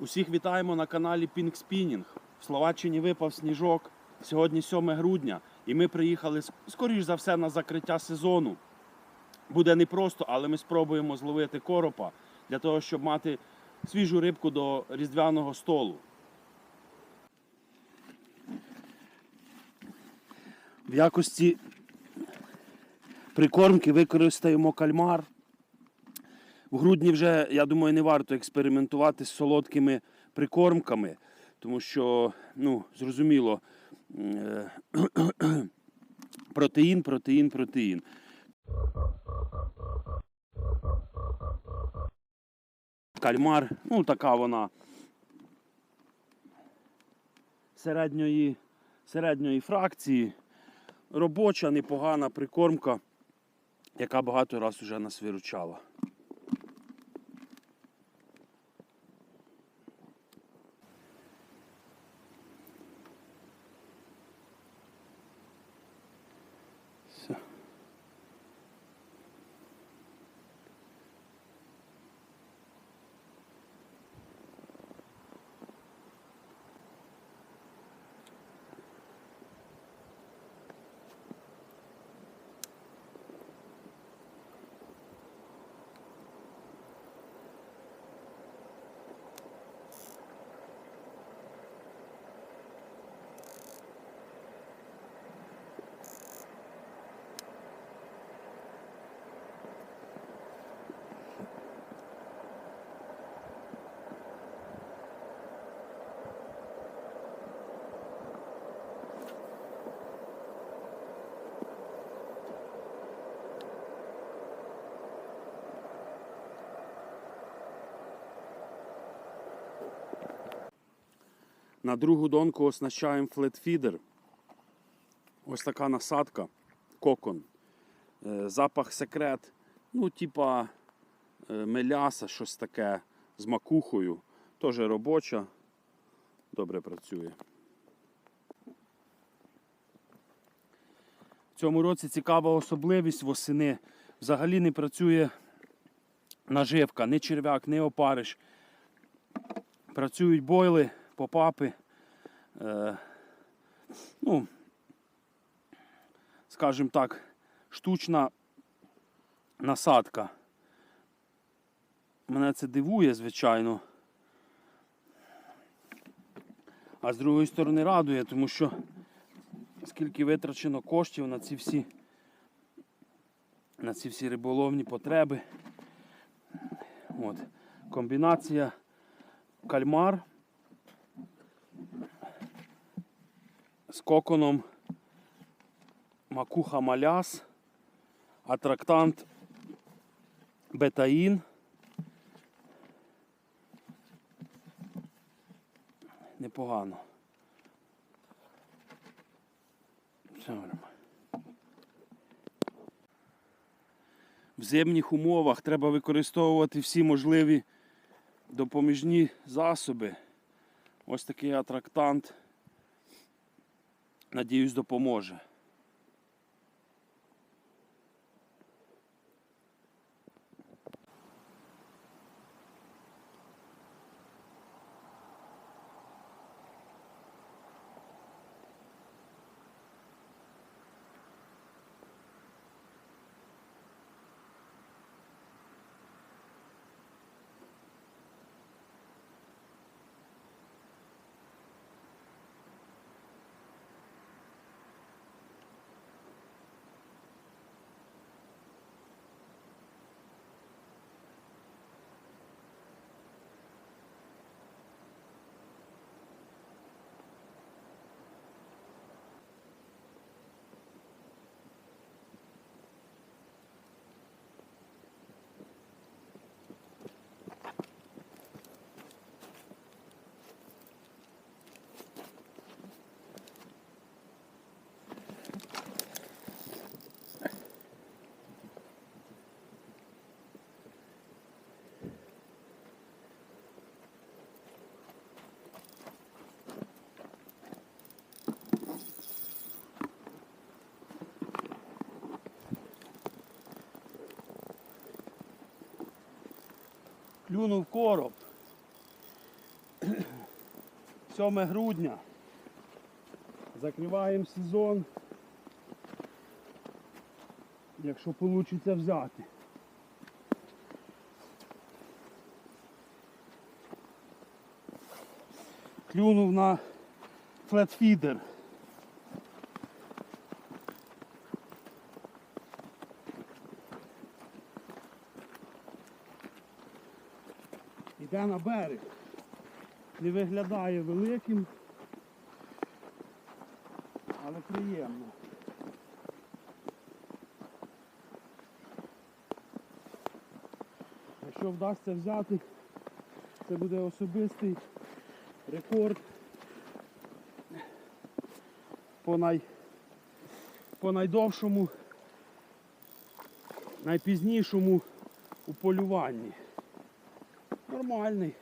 Усіх вітаємо на каналі Pink Spinning. В Словаччині випав сніжок. Сьогодні 7 грудня, і ми приїхали скоріш за все на закриття сезону. Буде непросто, але ми спробуємо зловити коропа для того, щоб мати свіжу рибку до різдвяного столу. В якості прикормки використаємо кальмар. В грудні вже, я думаю, не варто експериментувати з солодкими прикормками, тому що, ну, зрозуміло, е, протеїн, протеїн, протеїн. Кальмар, ну така вона середньої, середньої фракції. Робоча, непогана прикормка, яка багато раз уже нас виручала. На другу донку оснащаємо флетфідер. Ось така насадка, кокон. Е, Запах секрет. Ну, типа е, меляса, щось таке з макухою. Теж робоча. Добре працює. В цьому році цікава особливість восени. Взагалі не працює наживка, ні черв'як, ні опариш. Працюють бойли, попапи. Е, ну, скажімо так, штучна насадка. Мене це дивує, звичайно. А з другої сторони радує, тому що скільки витрачено коштів на ці всі, на ці всі риболовні потреби. От. Комбінація кальмар коконом макуха маляс, атрактант бетаїн. Непогано. В зимніх умовах треба використовувати всі можливі допоміжні засоби. Ось такий атрактант, надіюсь, допоможе. Клюнув короб. 7 грудня. Закриваємо сезон. Якщо вийде взяти. Клюнув на флетфідер. Іде на берег. Не виглядає великим, але приємно. Якщо вдасться взяти, це буде особистий рекорд по, най... по найдовшому, найпізнішому у полюванні. Нормальний.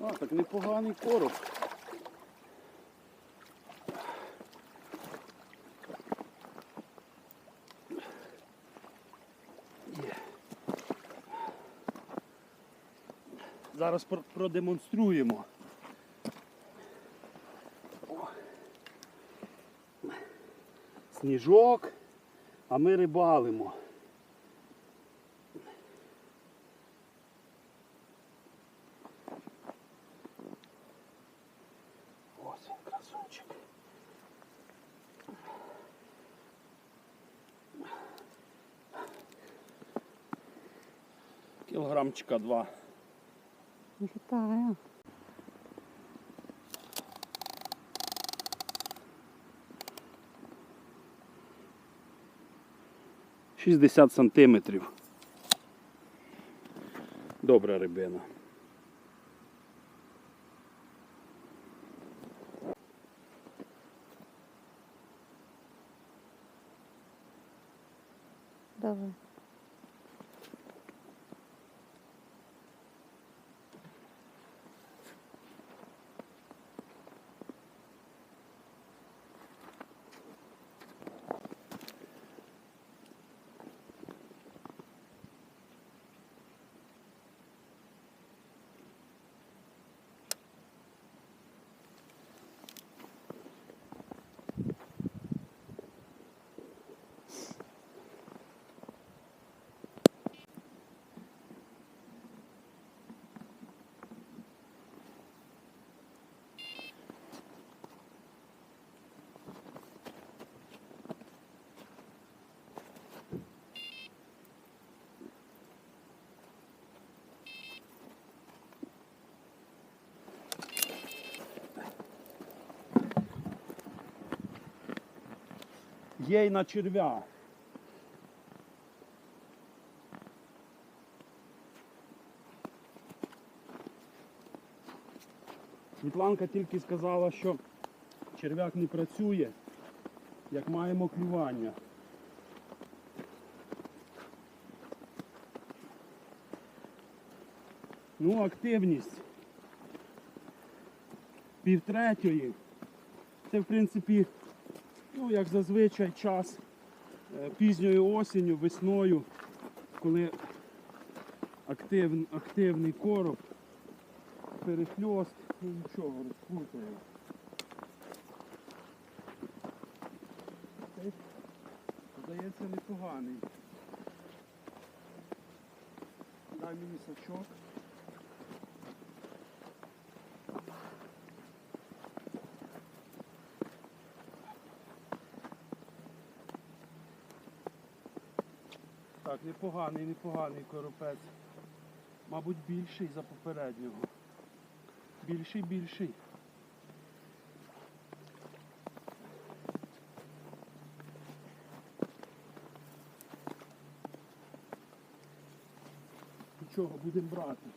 А, так непоганий короб. Зараз продемонструємо. Сніжок, а ми рибалимо. Ось він, красунчик. Кілограмчика два. Вітаю. Шістдесят сантиметрів. Добра рибина. Давай. Є й на черв'я. Світланка тільки сказала, що черв'як не працює, як маємо клювання. Ну, активність півтретьої. Це, в принципі, ну, як зазвичай, час е, пізньою осінню, весною, коли актив, активний короб, перехльост, ну нічого, розплутає. Цей, Здається, непоганий. Дай мені сачок. Непоганий, непоганий коропець. Мабуть, більший за попереднього. Більший, більший. Нічого, будемо брати.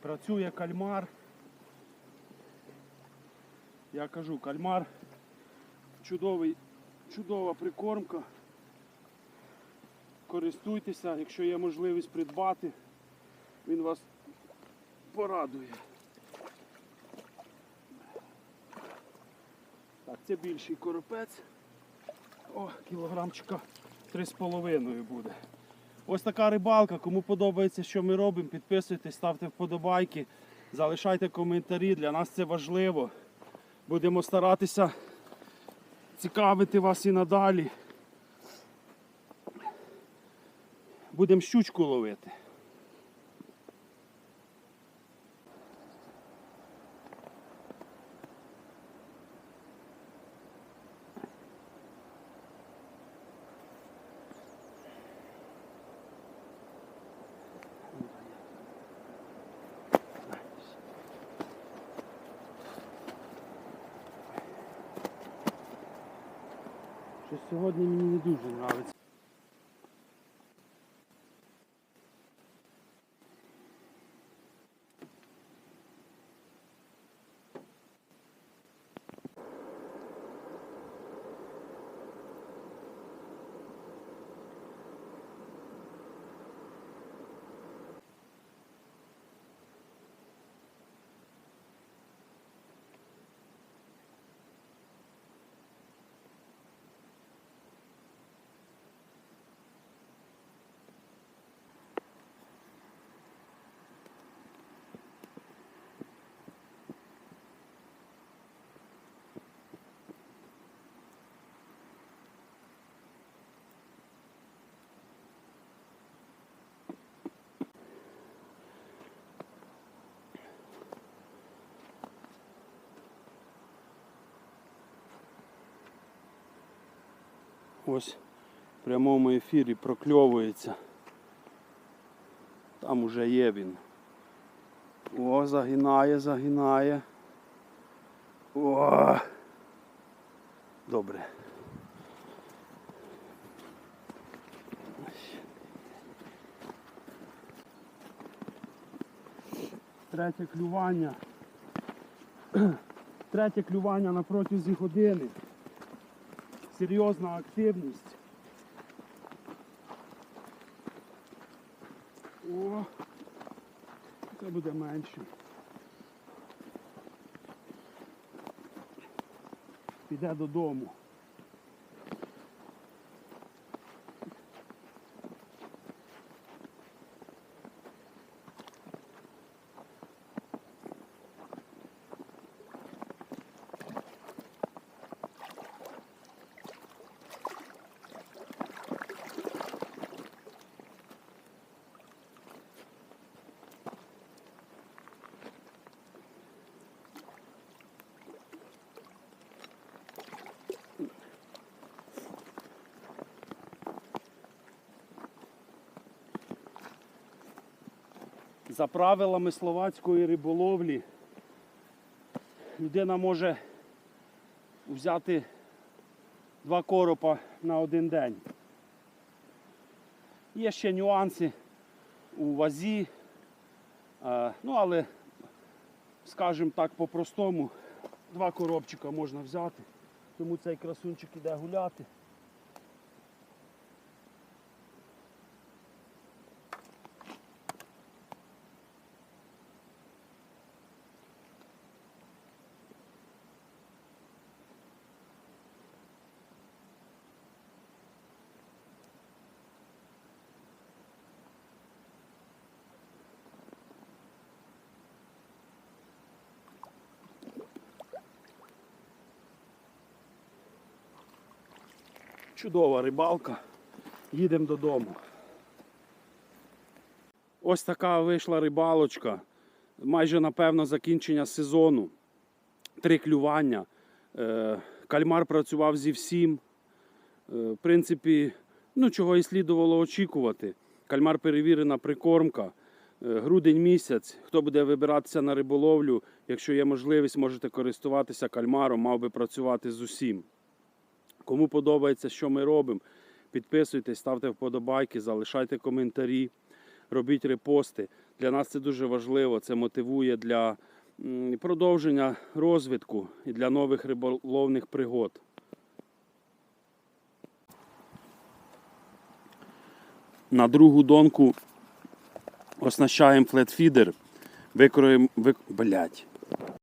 Працює кальмар. Я кажу, кальмар чудовий, чудова прикормка. Користуйтеся, якщо є можливість придбати, він вас порадує. Так, це більший коропець. О, кілограмчика 3,5 буде. Ось така рибалка. Кому подобається, що ми робимо, підписуйтесь, ставте вподобайки, залишайте коментарі. Для нас це важливо. Будемо старатися цікавити вас і надалі. Будемо щучку ловити. Щось сьогодні мені не дуже подобається. Ось в прямому ефірі прокльовується. Там уже є він. О, загинає, загинає. О! Добре. Третє клювання. Третє клювання на протязі години. Серйозна активність. О, це буде менше. Піде додому. За правилами словацької риболовлі людина може взяти два коропа на один день. Є ще нюанси у вазі, е, ну але, скажімо так, по-простому, два коробчика можна взяти, тому цей красунчик іде гуляти. Чудова рибалка. Їдемо додому. Ось така вийшла рибалочка. Майже напевно закінчення сезону. Три клювання. Е, Кальмар працював зі всім. Е, В принципі, ну чого і слідувало очікувати. Кальмар перевірена прикормка. Е, Грудень місяць. Хто буде вибиратися на риболовлю, якщо є можливість, можете користуватися кальмаром, мав би працювати з усім. Кому подобається, що ми робимо, підписуйтесь, ставте вподобайки, залишайте коментарі, робіть репости. Для нас це дуже важливо. Це мотивує для продовження розвитку і для нових риболовних пригод. На другу донку оснащаємо флетфідер. Викроємо, вик... Блять.